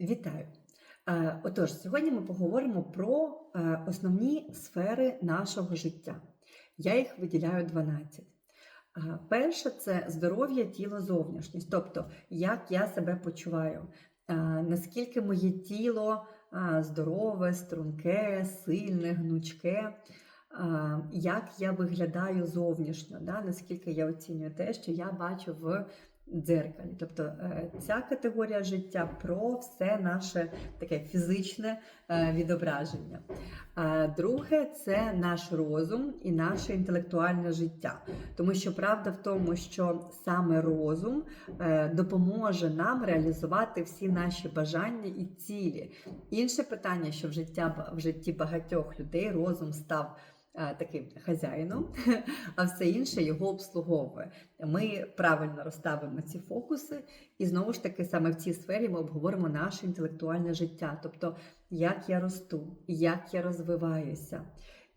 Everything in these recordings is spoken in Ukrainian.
Вітаю! Е, Отож, сьогодні ми поговоримо про е, основні сфери нашого життя. Я їх виділяю 12. Е, Перше це здоров'я, тіло, зовнішність, тобто як я себе почуваю, наскільки моє тіло здорове, струнке, сильне, гнучке, як я виглядаю зовнішньо, да? наскільки я оцінюю те, що я бачу в дзеркалі. Тобто е, ця категорія життя про все наше таке фізичне е, відображення. А Друге це наш розум і наше інтелектуальне життя. Тому що правда в тому, що саме розум е, допоможе нам реалізувати всі наші бажання і цілі. Інше питання, що в життя в житті багатьох людей розум став таким хазяїном, а все інше його обслуговує. Ми правильно розставимо ці фокуси, і знову ж таки, саме в цій сфері ми обговоримо наше інтелектуальне життя, тобто як я росту, як я розвиваюся.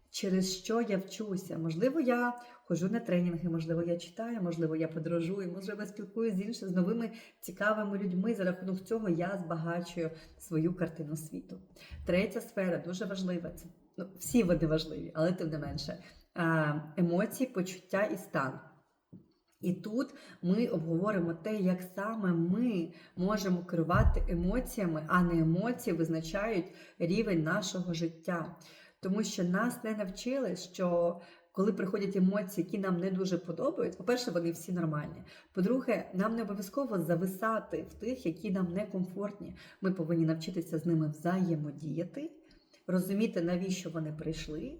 Через що я вчуся? Можливо, я ходжу на тренінги, можливо, я читаю, можливо, я подорожую, можливо, я спілкуюся з іншими з новими цікавими людьми. За рахунок цього я збагачую свою картину світу. Третя сфера дуже важлива. Це ну, всі вони важливі, але тим не менше. Емоції, почуття і стан. І тут ми обговоримо те, як саме ми можемо керувати емоціями, а не емоції визначають рівень нашого життя. Тому що нас не навчили, що коли приходять емоції, які нам не дуже подобаються, по-перше, вони всі нормальні. По-друге, нам не обов'язково зависати в тих, які нам не комфортні. Ми повинні навчитися з ними взаємодіяти, розуміти, навіщо вони прийшли,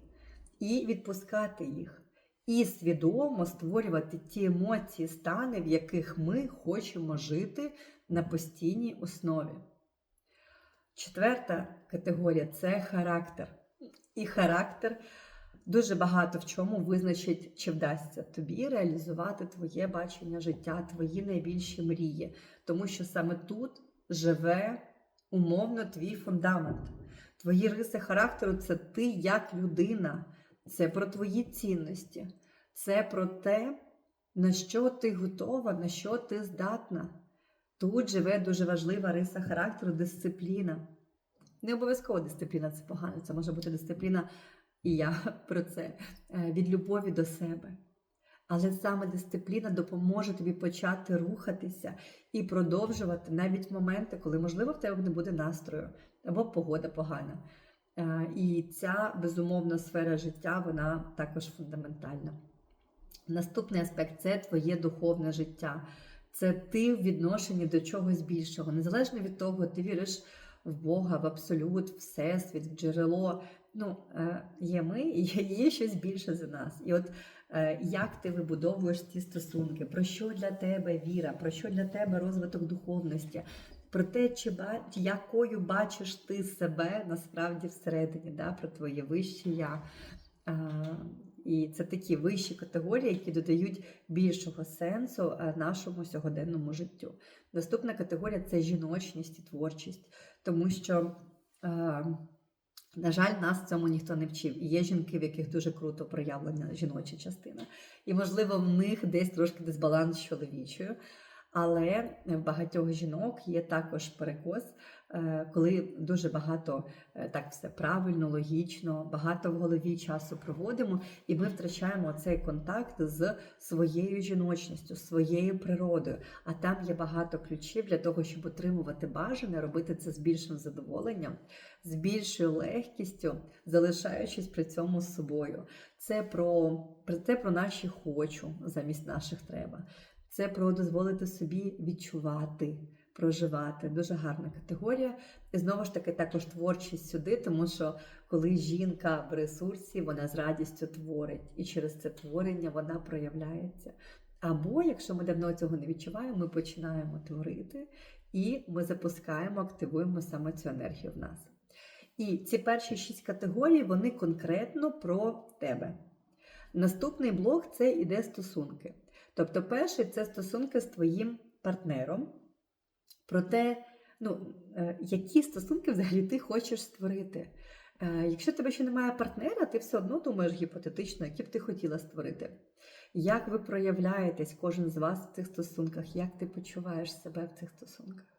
і відпускати їх. І свідомо створювати ті емоції, стани, в яких ми хочемо жити на постійній основі. Четверта категорія це характер. І характер дуже багато в чому визначить, чи вдасться тобі реалізувати твоє бачення життя, твої найбільші мрії. Тому що саме тут живе умовно твій фундамент. Твої риси характеру це ти як людина, це про твої цінності, це про те, на що ти готова, на що ти здатна. Тут живе дуже важлива риса характеру дисципліна. Не обов'язково дисципліна це погано, це може бути дисципліна, і я про це е, від любові до себе. Але саме дисципліна допоможе тобі почати рухатися і продовжувати навіть моменти, коли, можливо, в тебе не буде настрою або погода погана. Е, І ця безумовна сфера життя, вона також фундаментальна. Наступний аспект це твоє духовне життя. Це ти в відношенні до чогось більшого. Незалежно від того, ти віриш в Бога, в абсолют, в всесвіт, в джерело. Ну, е, є ми є, щось більше за нас. І от як ти вибудовуєш ці стосунки, про що для тебе віра, про що для тебе розвиток духовності, про те, чи якою бачиш ти себе насправді всередині, да, про твоє вище я. Е, І це такі вищі категорії, які додають більшого сенсу е, нашому сьогоденному життю. Наступна категорія це жіночність і творчість, тому що, е, на жаль, нас цьому ніхто не вчив. І є жінки, в яких дуже круто проявлена жіноча частина. І, можливо, в них десь трошки дисбаланс з чоловічою. Але в багатьох жінок є також перекос, е, коли дуже багато е, так все правильно, логічно, багато в голові часу проводимо, і ми втрачаємо цей контакт з своєю жіночністю, своєю природою. А там є багато ключів для того, щоб отримувати бажане, робити це з більшим задоволенням, з більшою легкістю, залишаючись при цьому з собою. Це про, це про наші хочу замість наших треба. Це про дозволити собі відчувати, проживати. Дуже гарна категорія. І знову ж таки, також творчість сюди, тому що коли жінка в ресурсі, вона з радістю творить, і через це творення вона проявляється. Або, якщо ми давно цього не відчуваємо, ми починаємо творити, і ми запускаємо, активуємо саме цю енергію в нас. І ці перші шість категорій, вони конкретно про тебе. Наступний блок це іде стосунки. Тобто, перший це стосунки з твоїм партнером, про те, ну, е, які стосунки взагалі ти хочеш створити. Е, Якщо тебе ще немає партнера, ти все одно думаєш гіпотетично, які б ти хотіла створити. Як ви проявляєтесь, кожен з вас в цих стосунках, як ти почуваєш себе в цих стосунках?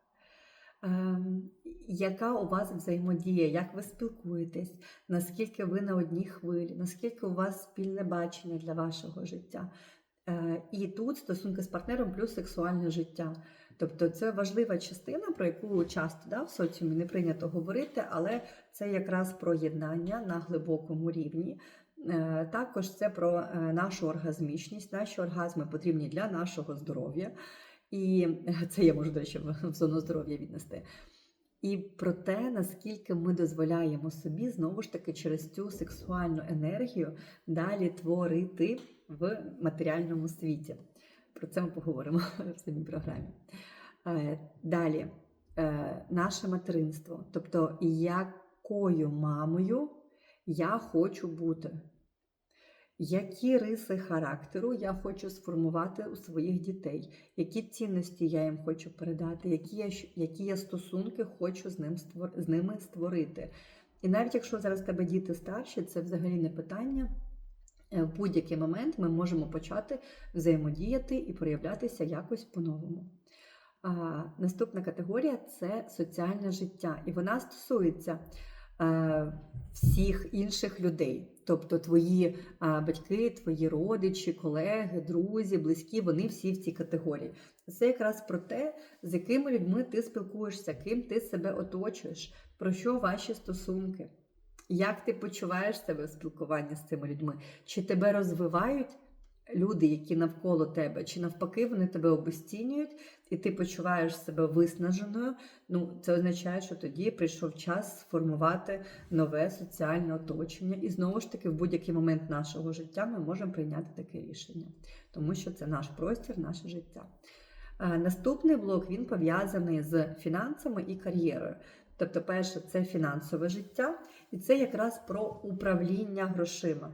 Ем, яка у вас взаємодія, як ви спілкуєтесь, наскільки ви на одній хвилі, наскільки у вас спільне бачення для вашого життя. Е, І тут стосунки з партнером плюс сексуальне життя. Тобто це важлива частина, про яку часто да, в соціумі не прийнято говорити, але це якраз про єднання на глибокому рівні. Е, Також це про е, нашу оргазмічність. Наші оргазми потрібні для нашого здоров'я. І це я можу, до речі, в в зону здоров'я віднести. І про те, наскільки ми дозволяємо собі знову ж таки через цю сексуальну енергію далі творити в матеріальному світі. Про це ми поговоримо в самій програмі. Е, Далі, е, наше материнство, тобто якою мамою я хочу бути. Які риси характеру я хочу сформувати у своїх дітей, які цінності я їм хочу передати, які я, які я стосунки хочу з, ним з ними створити. І навіть якщо зараз тебе діти старші, це взагалі не питання. Е, В будь-який момент ми можемо почати взаємодіяти і проявлятися якось по-новому. А, наступна категорія це соціальне життя, і вона стосується е, всіх інших людей. Тобто твої батьки, твої родичі, колеги, друзі, близькі, вони всі в цій категорії. Це якраз про те, з якими людьми ти спілкуєшся, ким ти себе оточуєш, про що ваші стосунки, як ти почуваєш себе в спілкуванні з цими людьми, чи тебе розвивають люди, які навколо тебе, чи навпаки вони тебе обесцінюють, і ти почуваєш себе виснаженою. Ну, це означає, що тоді прийшов час сформувати нове соціальне оточення. І знову ж таки, в будь-який момент нашого життя ми можемо прийняти таке рішення, тому що це наш простір, наше життя. Наступний блок він пов'язаний з фінансами і кар'єрою. Тобто, перше, це фінансове життя, і це якраз про управління грошима.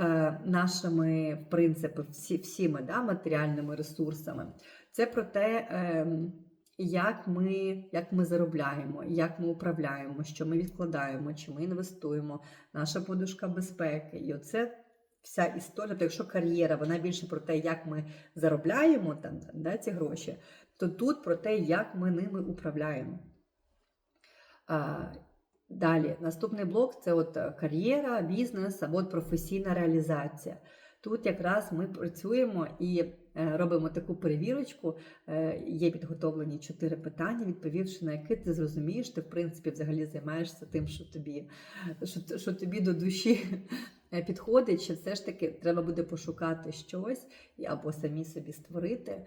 Е, Нашими, в принципі, всі, всіми да, матеріальними ресурсами. Це про те, ем, як ми, як ми заробляємо, як ми управляємо, що ми відкладаємо, чи ми інвестуємо, наша подушка безпеки. І оце вся історія. Тобто, якщо кар'єра, вона більше про те, як ми заробляємо там, да, ці гроші, то тут про те, як ми ними управляємо. Далі, наступний блок це от е, кар'єра, бізнес або от професійна реалізація. Тут якраз ми працюємо і е, робимо таку перевірочку. Е, Є підготовлені чотири питання, відповівши на які ти зрозумієш, ти в принципі взагалі займаєшся тим, що тобі, що, що тобі до душі підходить, чи все ж таки треба буде пошукати щось або самі собі створити,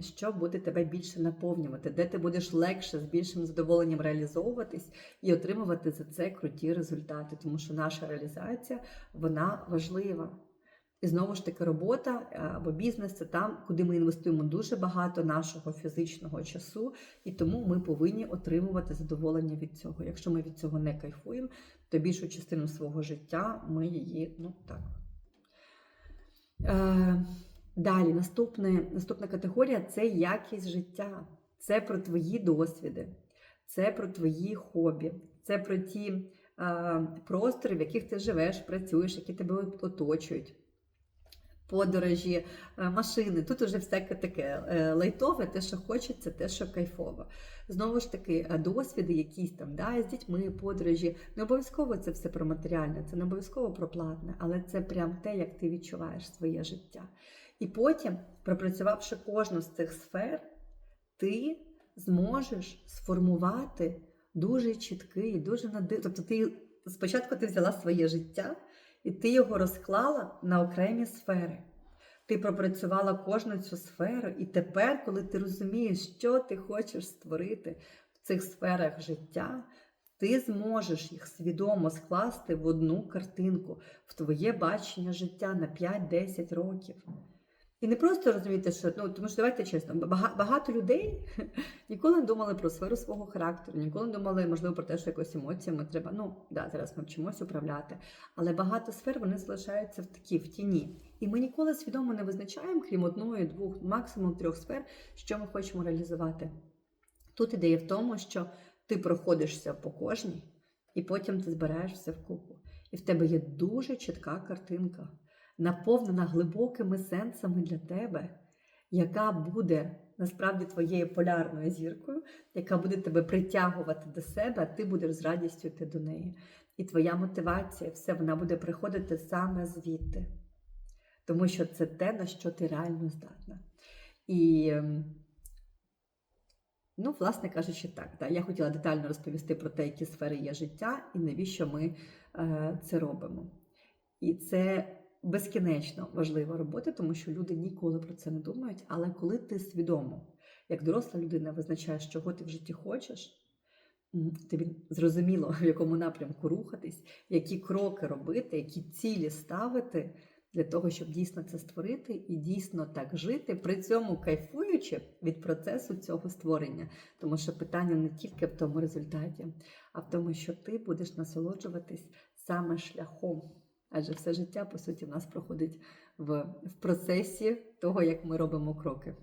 що буде тебе більше наповнювати, де ти будеш легше з більшим задоволенням реалізовуватись і отримувати за це круті результати, тому що наша реалізація вона важлива. І знову ж таки, робота е, або бізнес це там, куди ми інвестуємо дуже багато нашого фізичного часу, і тому ми повинні отримувати задоволення від цього. Якщо ми від цього не кайфуємо, то більшу частину свого життя ми її, ну так. Далі, наступне, наступна категорія це якість життя. Це про твої досвіди, це про твої хобі, це про ті е, простори, в яких ти живеш, працюєш, які тебе оточують подорожі, машини. Тут уже всяке таке е, лайтове, те, що хочеться, те, що кайфово. Знову ж таки, досвіди якісь там, да, з дітьми, подорожі. Не обов'язково це все про матеріальне, це не обов'язково про платне, але це прям те, як ти відчуваєш своє життя. І потім, пропрацювавши кожну з цих сфер, ти зможеш сформувати дуже чіткий, дуже надив. Тобто, ти спочатку ти взяла своє життя і ти його розклала на окремі сфери. Ти пропрацювала кожну цю сферу, і тепер, коли ти розумієш, що ти хочеш створити в цих сферах життя, ти зможеш їх свідомо скласти в одну картинку, в твоє бачення життя на 5-10 років. І не просто розуміти, що ну тому що давайте чесно, багато людей ніколи не думали про сферу свого характеру, ніколи не думали, можливо, про те, що якось емоціями треба. Ну да, зараз ми вчимося управляти. Але багато сфер вони залишаються в такі в тіні. І ми ніколи свідомо не визначаємо, крім одної, двох, максимум трьох сфер, що ми хочемо реалізувати. Тут ідея в тому, що ти проходишся по кожній, і потім ти збираєш все вкупу. І в тебе є дуже чітка картинка, наповнена глибокими сенсами для тебе, яка буде насправді твоєю полярною зіркою, яка буде тебе притягувати до себе, а ти будеш з радістю йти до неї. І твоя мотивація, все вона буде приходити саме звідти. Тому що це те, на що ти реально здатна. І, ем, ну, власне кажучи, так, да, я хотіла детально розповісти про те, які сфери є життя і навіщо ми е, це робимо. І це безкінечно важлива робота, тому що люди ніколи про це не думають. Але коли ти свідомо, як доросла людина, визначаєш, чого ти в житті хочеш, тобі зрозуміло, в якому напрямку рухатись, які кроки робити, які цілі ставити для того, щоб дійсно це створити і дійсно так жити, при цьому кайфуючи від процесу цього створення. Тому що питання не тільки в тому результаті, а в тому, що ти будеш насолоджуватись саме шляхом. Адже все життя, по суті, в нас проходить в, в процесі того, як ми робимо кроки.